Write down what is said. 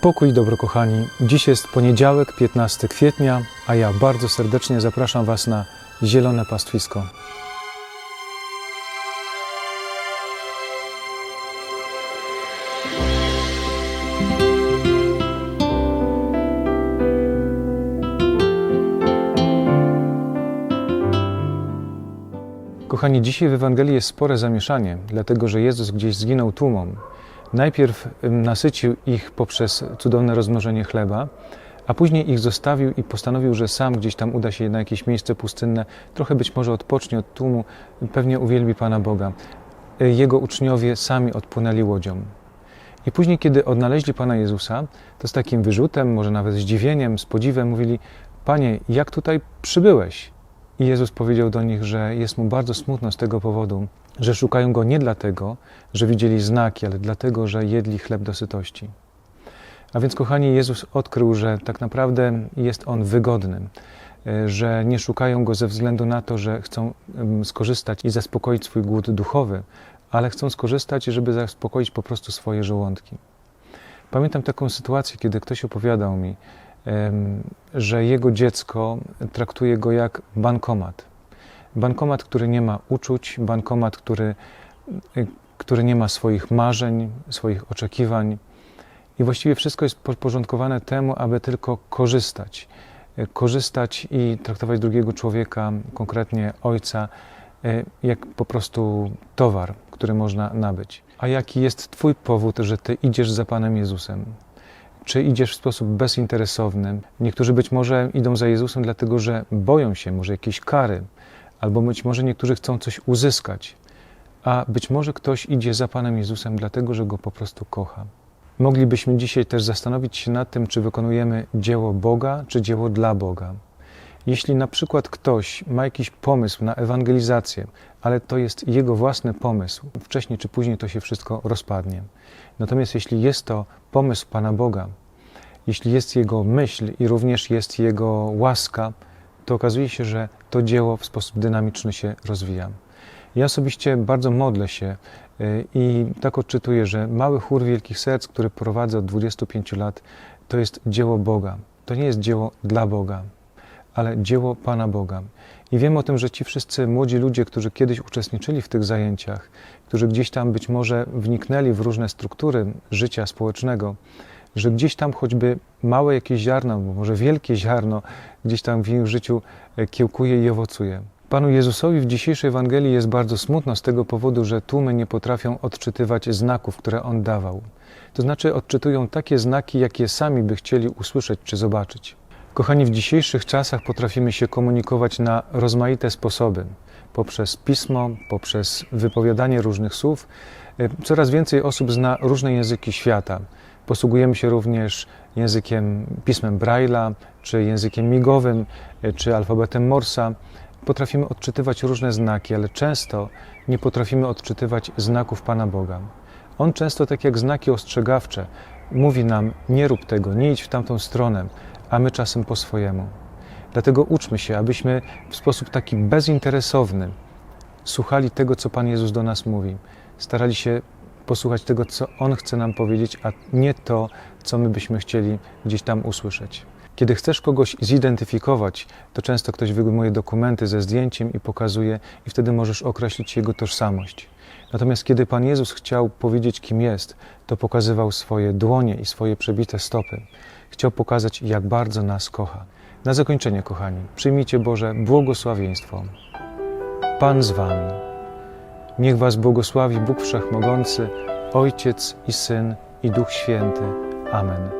Pokój i dobro, kochani. Dziś jest poniedziałek, 15 kwietnia, a ja bardzo serdecznie zapraszam Was na Zielone Pastwisko. Kochani, dzisiaj w Ewangelii jest spore zamieszanie, dlatego że Jezus gdzieś zginął tłumom. Najpierw nasycił ich poprzez cudowne rozmnożenie chleba, a później ich zostawił i postanowił, że sam gdzieś tam uda się na jakieś miejsce pustynne, trochę być może odpocznie od tłumu, pewnie uwielbi Pana Boga. Y, Jego uczniowie sami odpłynęli łodzią. I później, kiedy odnaleźli Pana Jezusa, to z takim wyrzutem, może nawet zdziwieniem, z podziwem mówili: Panie, jak tutaj przybyłeś? I Jezus powiedział do nich, że jest mu bardzo smutno z tego powodu, że szukają go nie dlatego, że widzieli znaki, ale dlatego, że jedli chleb do sytości. A więc, kochani, Jezus odkrył, że tak naprawdę jest on wygodnym, e, że nie szukają go ze względu na to, że chcą skorzystać i zaspokoić swój głód duchowy, ale chcą skorzystać, żeby zaspokoić po prostu swoje żołądki. Pamiętam taką sytuację, kiedy ktoś opowiadał mi, że jego dziecko traktuje go jak bankomat. Bankomat, który nie ma uczuć, bankomat, który, y, który nie ma swoich marzeń, swoich oczekiwań. I właściwie wszystko jest podporządkowane temu, aby tylko korzystać. Y, Korzystać i traktować drugiego człowieka, konkretnie ojca, y, jak po prostu towar, który można nabyć. A jaki jest Twój powód, że Ty idziesz za Panem Jezusem? Czy idziesz w sposób bezinteresowny? Niektórzy być może idą za Jezusem, dlatego że boją się może jakiejś kary, albo być może niektórzy chcą coś uzyskać, a być może ktoś idzie za Panem Jezusem, dlatego że go po prostu kocha. Moglibyśmy dzisiaj też zastanowić się nad tym, czy wykonujemy dzieło Boga, czy dzieło dla Boga. Jeśli na przykład ktoś ma jakiś pomysł na ewangelizację, ale to jest jego własny pomysł, wcześniej czy później to się wszystko rozpadnie. Natomiast jeśli jest to pomysł Pana Boga, jeśli jest Jego myśl i również jest Jego łaska, to okazuje się, że to dzieło w sposób dynamiczny się rozwija. Ja osobiście bardzo modlę się y, i tak odczytuję, że mały chór wielkich serc, który prowadzę od 25 lat, to jest dzieło Boga. To nie jest dzieło dla Boga, ale dzieło Pana Boga. I wiem o tym, że ci wszyscy młodzi ludzie, którzy kiedyś uczestniczyli w tych zajęciach, którzy gdzieś tam być może wniknęli w różne struktury życia społecznego, że gdzieś tam choćby małe jakieś ziarno, może wielkie ziarno, gdzieś tam w ich życiu e, kiełkuje i owocuje. Panu Jezusowi w dzisiejszej Ewangelii jest bardzo smutno z tego powodu, że tłumy nie potrafią odczytywać znaków, które On dawał. To znaczy odczytują takie znaki, jakie sami by chcieli usłyszeć czy zobaczyć. Kochani, w dzisiejszych czasach potrafimy się komunikować na rozmaite sposoby. Poprzez pismo, poprzez wypowiadanie różnych słów. E, Coraz więcej osób zna różne języki świata. Posługujemy się również językiem, pismem Braille'a, czy językiem migowym, e, czy alfabetem Morsa. Potrafimy odczytywać różne znaki, ale często nie potrafimy odczytywać znaków Pana Boga. On często, tak jak znaki ostrzegawcze, mówi nam: nie rób tego, nie idź w tamtą stronę, a my czasem po swojemu. Dlatego uczmy się, abyśmy w sposób taki bezinteresowny słuchali tego, co Pan Jezus do nas mówi. Starali się posłuchać tego, co On chce nam powiedzieć, a nie to, co my byśmy chcieli gdzieś tam usłyszeć. Kiedy chcesz kogoś zidentyfikować, to często ktoś wyjmuje dokumenty ze zdjęciem i pokazuje, i wtedy możesz określić jego tożsamość. Natomiast kiedy Pan Jezus chciał powiedzieć, kim jest, to pokazywał swoje dłonie i swoje przebite stopy. Chciał pokazać, jak bardzo nas kocha. Na zakończenie, kochani, przyjmijcie Boże błogosławieństwo. Pan z Wami. Niech Was błogosławi Bóg Wszechmogący, Ojciec i Syn i Duch Święty. Amen.